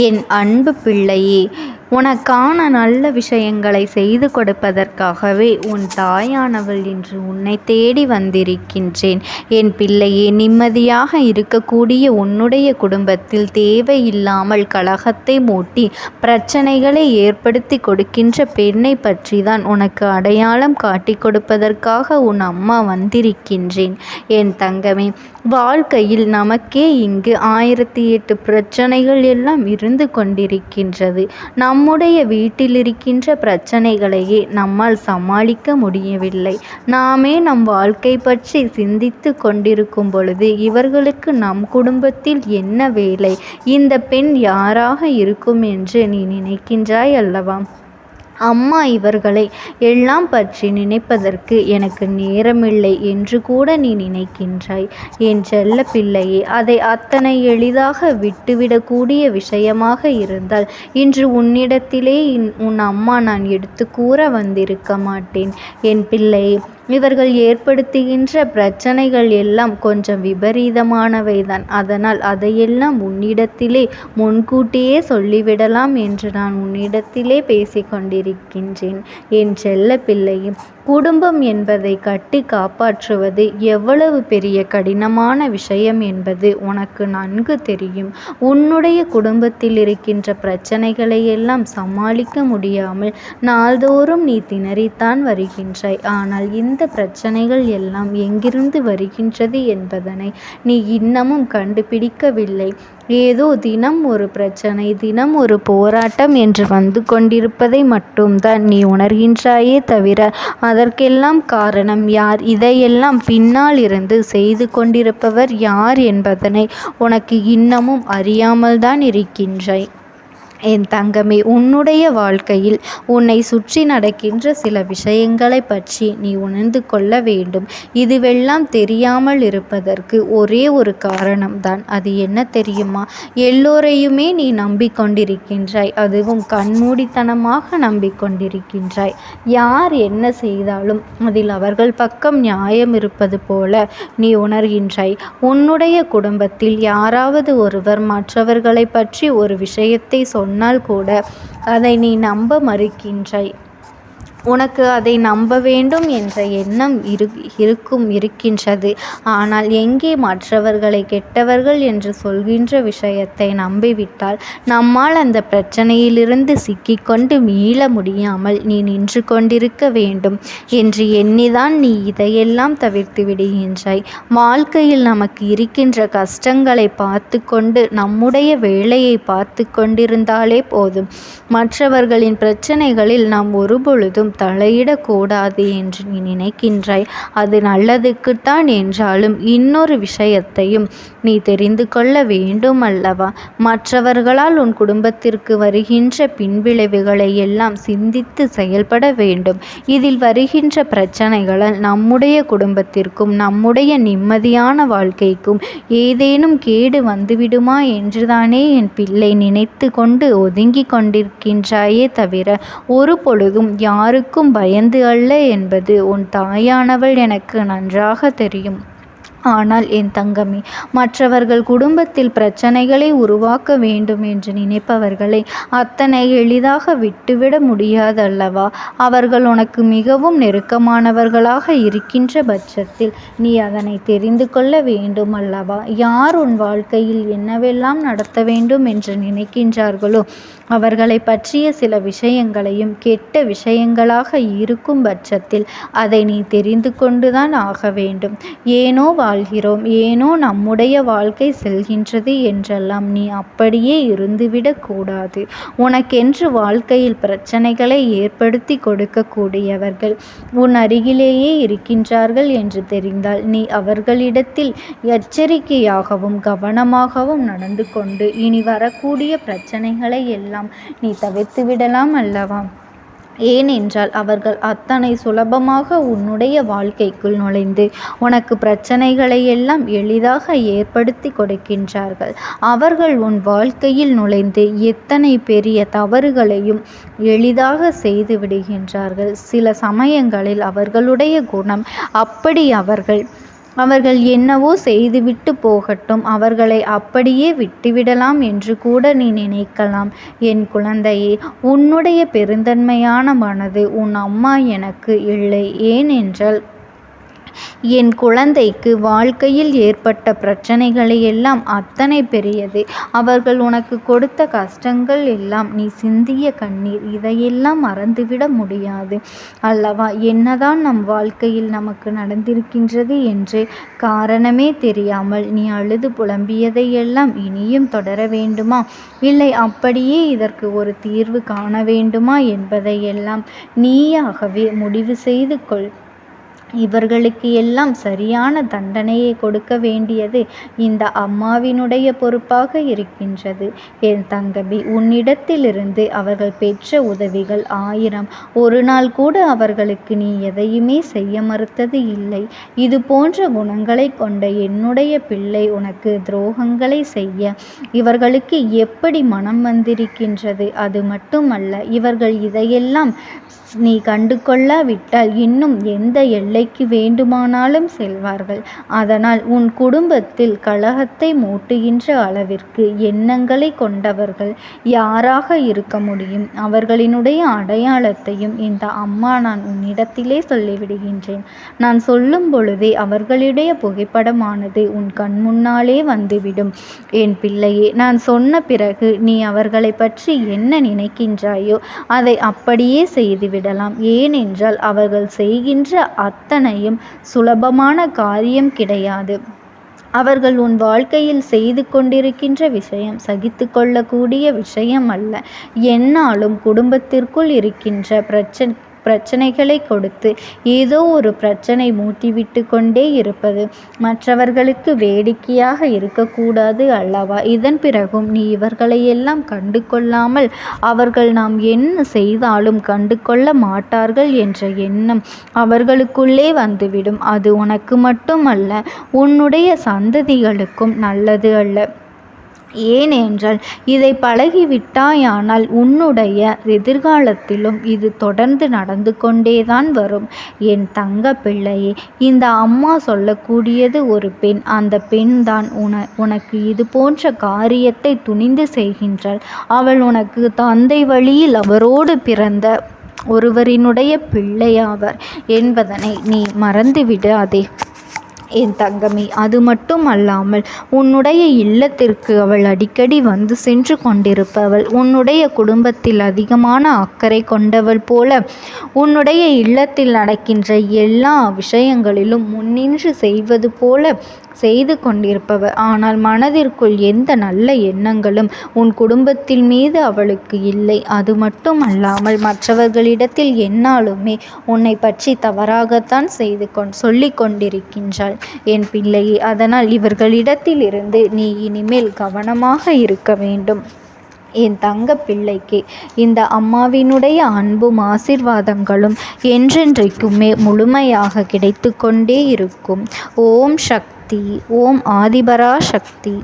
என் அன்பு பிள்ளையே உனக்கான நல்ல விஷயங்களை செய்து கொடுப்பதற்காகவே உன் தாயானவள் இன்று உன்னை தேடி வந்திருக்கின்றேன். என் பிள்ளையே நிம்மதியாக இருக்கக்கூடிய உன்னுடைய குடும்பத்தில் தேவையில்லாமல் கலகத்தை மூட்டி பிரச்சனைகளை ஏற்படுத்தி கொடுக்கின்ற பெண்ணை பற்றி தான் உனக்கு அடையாளம் காட்டி கொடுப்பதற்காக உன் அம்மா வந்திருக்கின்றேன். என் தங்கமே வாழ்க்கையில் நமக்கே இங்கு ஆயிரத்தி எட்டு பிரச்சனைகள் எல்லாம் இருந்து கொண்டிருக்கின்றது. நம்முடைய வீட்டில் இருக்கின்ற பிரச்சனைகளையே நம்மால் சமாளிக்க முடியவில்லை. நாமே நம் வாழ்க்கை பற்றி சிந்தித்து கொண்டிருக்கும் பொழுது இவர்களுக்கு நம் குடும்பத்தில் என்ன வேலை? இந்த பெண் யாராக இருக்கும் என்று நீ நினைக்கின்றாய் அல்லவா? அம்மா இவர்களை எல்லாம் பற்றி நினைப்பதற்கு எனக்கு நேரமில்லை என்று கூட நீ நினைக்கின்றாய். என் செல்ல பிள்ளையே அதை அத்தனை எளிதாக விட்டுவிடக்கூடிய விஷயமாக இருந்தால் இன்று உன்னிடத்திலே உன் அம்மா நான் எடுத்து கூற வந்திருக்க மாட்டேன். என் பிள்ளையே இவர்கள் ஏற்படுத்துகின்ற பிரச்சனைகள் எல்லாம் கொஞ்சம் விபரீதமானவைதான். அதனால் அதையெல்லாம் உன்னிடத்திலே முன்கூட்டியே சொல்லிவிடலாம் என்று நான் உன்னிடத்திலே பேசிக்கொண்டிருக்கின்றேன். என் செல்ல பிள்ளையும் குடும்பம் என்பதை கட்டி காப்பாற்றுவது எவ்வளவு பெரிய கடினமான விஷயம் என்பது உனக்கு நன்கு தெரியும். உன்னுடைய குடும்பத்தில் இருக்கின்ற பிரச்சனைகளை எல்லாம் சமாளிக்க முடியாமல் நாள்தோறும் நீ திணறித்தான் வருகின்றாய். ஆனால் இந்த இந்த பிரச்சனைகள் எல்லாம் எங்கிருந்து வருகின்றது என்பதனை நீ இன்னமும் கண்டுபிடிக்கவில்லை. ஏதோ தினம் ஒரு பிரச்சனை தினம் ஒரு போராட்டம் என்று வந்து கொண்டிருப்பதை மட்டும்தான் நீ உணர்கின்றாயே தவிர அதற்கெல்லாம் காரணம் யார்? இதையெல்லாம் பின்னால் இருந்து செய்து கொண்டிருப்பவர் யார் என்பதனை உனக்கு இன்னமும் அறியாமல் தான் இருக்கின்றாய். என் தங்கமே உன்னுடைய வாழ்க்கையில் உன்னை சுற்றி நடக்கின்ற சில விஷயங்களை பற்றி நீ உணர்ந்து கொள்ள வேண்டும். இதுவெல்லாம் தெரியாமல் இருப்பதற்கு ஒரே ஒரு காரணம்தான். அது என்ன தெரியுமா? எல்லோரையுமே நீ நம்பிக்கொண்டிருக்கின்றாய். அதுவும் கண்மூடித்தனமாக நம்பிக்கொண்டிருக்கின்றாய். யார் என்ன செய்தாலும் அதில் அவர்கள் பக்கம் நியாயம் இருப்பது போல நீ உணர்கின்றாய். உன்னுடைய குடும்பத்தில் யாராவது ஒருவர் மற்றவர்களை பற்றி ஒரு விஷயத்தை சொன்ன சொன்னால் கூட அதை நீ நம்ப மறுக்கின்றாய். உனக்கு அதை நம்ப வேண்டும் என்ற எண்ணம் இரு இருக்கும் இருக்கின்றது. ஆனால் எங்கே மற்றவர்களை கெட்டவர்கள் என்று சொல்கின்ற விஷயத்தை நம்பிவிட்டால் நம்மால் அந்த பிரச்சனையிலிருந்து சிக்கிக்கொண்டு மீள முடியாமல் நீ நின்று கொண்டிருக்க வேண்டும் என்று எண்ணிதான் நீ இதையெல்லாம் தவிர்த்து விடுகின்றாய். வாழ்க்கையில் நமக்கு இருக்கின்ற கஷ்டங்களை பார்த்து கொண்டு நம்முடைய வேலையை பார்த்து கொண்டிருந்தாலே போதும். மற்றவர்களின் பிரச்சனைகளில் நாம் ஒருபொழுதும் தலையிடக்கூடாது என்று நீ நினைக்கின்றாய். அது நல்லதுக்குத்தான் என்றாலும் இன்னொரு விஷயத்தையும் நீ தெரிந்து கொள்ள வேண்டும் அல்லவா மற்றவர்களால் உன் குடும்பத்திற்கு வருகின்ற பின்விளைவுகளை எல்லாம் சிந்தித்து செயல்பட வேண்டும். இதில் வருகின்ற பிரச்சனைகளால் நம்முடைய குடும்பத்திற்கும் நம்முடைய நிம்மதியான வாழ்க்கைக்கும் ஏதேனும் கேடு வந்துவிடுமா என்றுதானே என் பிள்ளை நினைத்து கொண்டு ஒதுங்கி கொண்டிருக்கின்றாயே தவிர ஒரு பொழுதும் யாருக்கு யாருக்கும் பயந்து அல்ல என்பது உன் தாயானவள் எனக்கு நன்றாக தெரியும். ஆனால் என் தங்கமே மற்றவர்கள் குடும்பத்தில் பிரச்சனைகளை உருவாக்க வேண்டும் என்று நினைப்பவர்களை அத்தனை எளிதாக விட்டுவிட முடியாதல்லவா? அவர்கள் உனக்கு மிகவும் நெருக்கமானவர்களாக இருக்கின்ற பட்சத்தில் நீ அதனை தெரிந்து கொள்ள வேண்டும் அல்லவா யார் உன் வாழ்க்கையில் என்னவெல்லாம் நடத்த வேண்டும் என்று நினைக்கின்றார்களோ அவர்களை பற்றிய சில விஷயங்களையும் கெட்ட விஷயங்களாக இருக்கும் பட்சத்தில் அதை நீ தெரிந்து கொண்டுதான் ஆக வேண்டும். ஏனோ வாழ்கிறோம். ஏனோ நம்முடைய வாழ்க்கை செல்கின்றது என்றெல்லாம் நீ அப்படியே இருந்துவிடக் கூடாது. உனக்கென்று வாழ்க்கையில் பிரச்சனைகளை ஏற்படுத்தி கொடுக்கக்கூடியவர்கள் உன் அருகிலேயே இருக்கின்றார்கள் என்று தெரிந்தால் நீ அவர்களிடத்தில் எச்சரிக்கையாகவும் கவனமாகவும் நடந்து கொண்டு இனி வரக்கூடிய பிரச்சனைகளை எல்லாம் நீ தவிர்த்து விடலாம் அல்லவா? ஏனென்றால் அவர்கள் அத்தனை சுலபமாக உன்னுடைய வாழ்க்கைக்குள் நுழைந்து உனக்கு பிரச்சனைகளை எல்லாம் எளிதாக ஏற்படுத்தி கொடுக்கின்றார்கள். அவர்கள் உன் வாழ்க்கையில் நுழைந்து எத்தனை பெரிய தவறுகளையும் எளிதாக செய்து விடுகின்றார்கள் சில சமயங்களில் அவர்களுடைய குணம் அப்படி அவர்கள் அவர்கள் என்னவோ செய்துவிட்டு போகட்டும். அவர்களை அப்படியே விட்டுவிடலாம் என்று கூட நீ நினைக்கலாம். என் குழந்தையே உன்னுடைய பெருந்தன்மையான மனது உன் அம்மா எனக்கு இல்லை. ஏனென்றால் என் குழந்தைக்கு வாழ்க்கையில் ஏற்பட்ட பிரச்சனைகளை எல்லாம் அத்தனை பெரியது. அவர்கள் உனக்கு கொடுத்த கஷ்டங்கள் எல்லாம் நீ சிந்திய கண்ணீர். இதையெல்லாம் மறந்துவிட முடியாது. அல்லவா என்னதான் நம் வாழ்க்கையில் நமக்கு நடந்திருக்கின்றது என்று காரணமே தெரியாமல் நீ அழுது புலம்பியதை எல்லாம் இனியும் தொடர வேண்டுமா? இல்லை அப்படியே இதற்கு ஒரு தீர்வு காண வேண்டுமா என்பதையெல்லாம் நீயாகவே முடிவு செய்து கொள். இவர்களுக்கு எல்லாம் சரியான தண்டனையை கொடுக்க வேண்டியது இந்த அம்மாவினுடைய பொறுப்பாக இருக்கின்றது. என் தங்கமி உன்னிடத்திலிருந்து அவர்கள் பெற்ற உதவிகள் ஆயிரம். ஒரு நாள் கூட அவர்களுக்கு நீ எதையுமே செய்ய மறுத்தது இல்லை. இது போன்ற குணங்களை கொண்ட என்னுடைய பிள்ளை உனக்கு துரோகங்களை செய்ய. இவர்களுக்கு எப்படி மனம் வந்திருக்கின்றது? அது மட்டுமல்ல இவர்கள் இதையெல்லாம் நீ கண்டு கொள்ளாவிட்டால் இன்னும் எந்த எல்லை எல்லைக்கு வேண்டுமானாலும் செல்வார்கள். அதனால் உன் குடும்பத்தில் கலகத்தை மூட்டுகின்ற அளவிற்கு எண்ணங்களை கொண்டவர்கள் யாராக இருக்க முடியும்? அவர்களினுடைய அடையாளத்தையும் இந்த அம்மா நான் உன்னிடத்திலே சொல்லிவிடுகின்றேன். நான் சொல்லும் பொழுதே அவர்களுடைய புகைப்படமானது உன் கண்முன்னாலே வந்துவிடும். என் பிள்ளையே நான் சொன்ன பிறகு நீ அவர்களை பற்றி என்ன நினைக்கின்றாயோ அதை அப்படியே செய்துவிடலாம். ஏனென்றால் அவர்கள் செய்கின்ற அத்தனையும் சுலபமான காரியம் கிடையாது. அவர்கள் உன் வாழ்க்கையில் செய்து கொண்டிருக்கின்ற விஷயம் சகித்து கொள்ளக்கூடிய விஷயம் அல்ல. என்னாலும் குடும்பத்திற்குள் இருக்கின்ற பிரச்சனை பிரச்சனைகளை கொடுத்து ஏதோ ஒரு பிரச்சனை மூட்டிவிட்டு கொண்டே இருப்பது. மற்றவர்களுக்கு வேடிக்கையாக இருக்கக்கூடாது அல்லவா? இதன் பிறகும் நீ இவர்களையெல்லாம் கண்டு கொள்ளாமல் அவர்கள் நாம் என்ன செய்தாலும் கண்டு கொள்ள மாட்டார்கள் என்ற எண்ணம் அவர்களுக்குள்ளே வந்துவிடும். அது உனக்கு மட்டுமல்ல உன்னுடைய சந்ததிகளுக்கும் நல்லது அல்ல. ஏனென்றால் இதை பழகிவிட்டாயானால் உன்னுடைய எதிர்காலத்திலும் இது தொடர்ந்து நடந்து கொண்டேதான் வரும். என் தங்க பிள்ளையே இந்த அம்மா சொல்லக்கூடியது ஒரு பெண். அந்த பெண் தான் உன உனக்கு இது போன்ற காரியத்தை துணிந்து செய்கின்றாள். அவள் உனக்கு தந்தை வழியில் அவரோடு பிறந்த ஒருவரினுடைய பிள்ளையாவர் என்பதனை நீ மறந்துவிடாதே. என் தங்கமே அது மட்டும் அல்லாமல் உன்னுடைய இல்லத்திற்கு அவள் அடிக்கடி வந்து சென்று கொண்டிருப்பவள். உன்னுடைய குடும்பத்தில் அதிகமான அக்கறை கொண்டவள் போல உன்னுடைய இல்லத்தில் நடக்கின்ற எல்லா விஷயங்களிலும் முன்னின்று செய்வது போல செய்து கொண்டிருப்பவர் ஆனால் மனதிற்குள் எந்த நல்ல எண்ணங்களும் உன் குடும்பத்தில் மீது அவளுக்கு இல்லை. அது மட்டும் அல்லாமல் மற்றவர்களிடத்தில் என்னாலுமே உன்னை பற்றி தவறாகத்தான் செய்து கொண் சொல்லி கொண்டிருக்கின்றாள். என் பிள்ளையே அதனால் இவர்களிடத்தில் இருந்து நீ இனிமேல் கவனமாக இருக்க வேண்டும். என் தங்க பிள்ளைக்கு இந்த அம்மாவினுடைய அன்பும் ஆசிர்வாதங்களும் என்றென்றைக்குமே முழுமையாக கிடைத்து கொண்டே இருக்கும். ஓம் சக்தி. சக்தி ஓம் ஆதிபரா சக்தி.